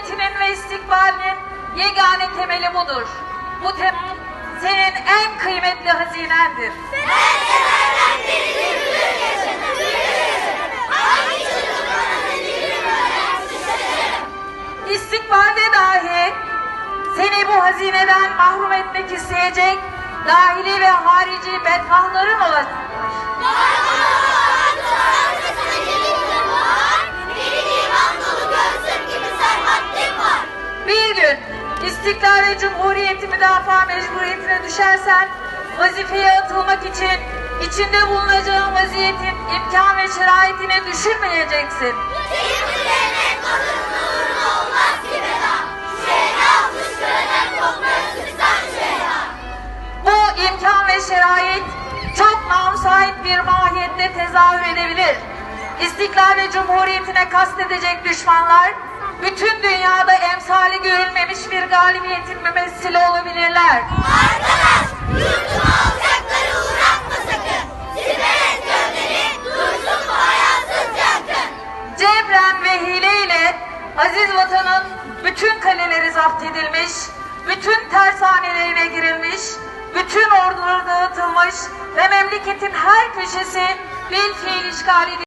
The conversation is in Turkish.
Cumhuriyetinin ve istikbalinin yegane temeli budur. Bu tem senin en kıymetli hazinendir. İstikbalde dahi seni bu hazineden mahrum etmek isteyecek dahili ve harici bedfahların olasıdır. İstiklal ve Cumhuriyeti müdafaa mecburiyetine düşersen vazifeye atılmak için içinde bulunacağın vaziyetin imkan ve şeraitini düşürmeyeceksin. Bu imkan ve şerait çok namsait bir mahiyette tezahür edebilir. İstiklal ve Cumhuriyetine kastedecek düşmanlar bütün dünyada emsali görülmemiş bir galibiyetin mümessili olabilirler. Cebren ve hileyle aziz vatanın bütün kaleleri zapt edilmiş, bütün tersanelerine girilmiş, bütün orduları dağıtılmış ve memleketin her köşesi bil fiil işgal edilmiş.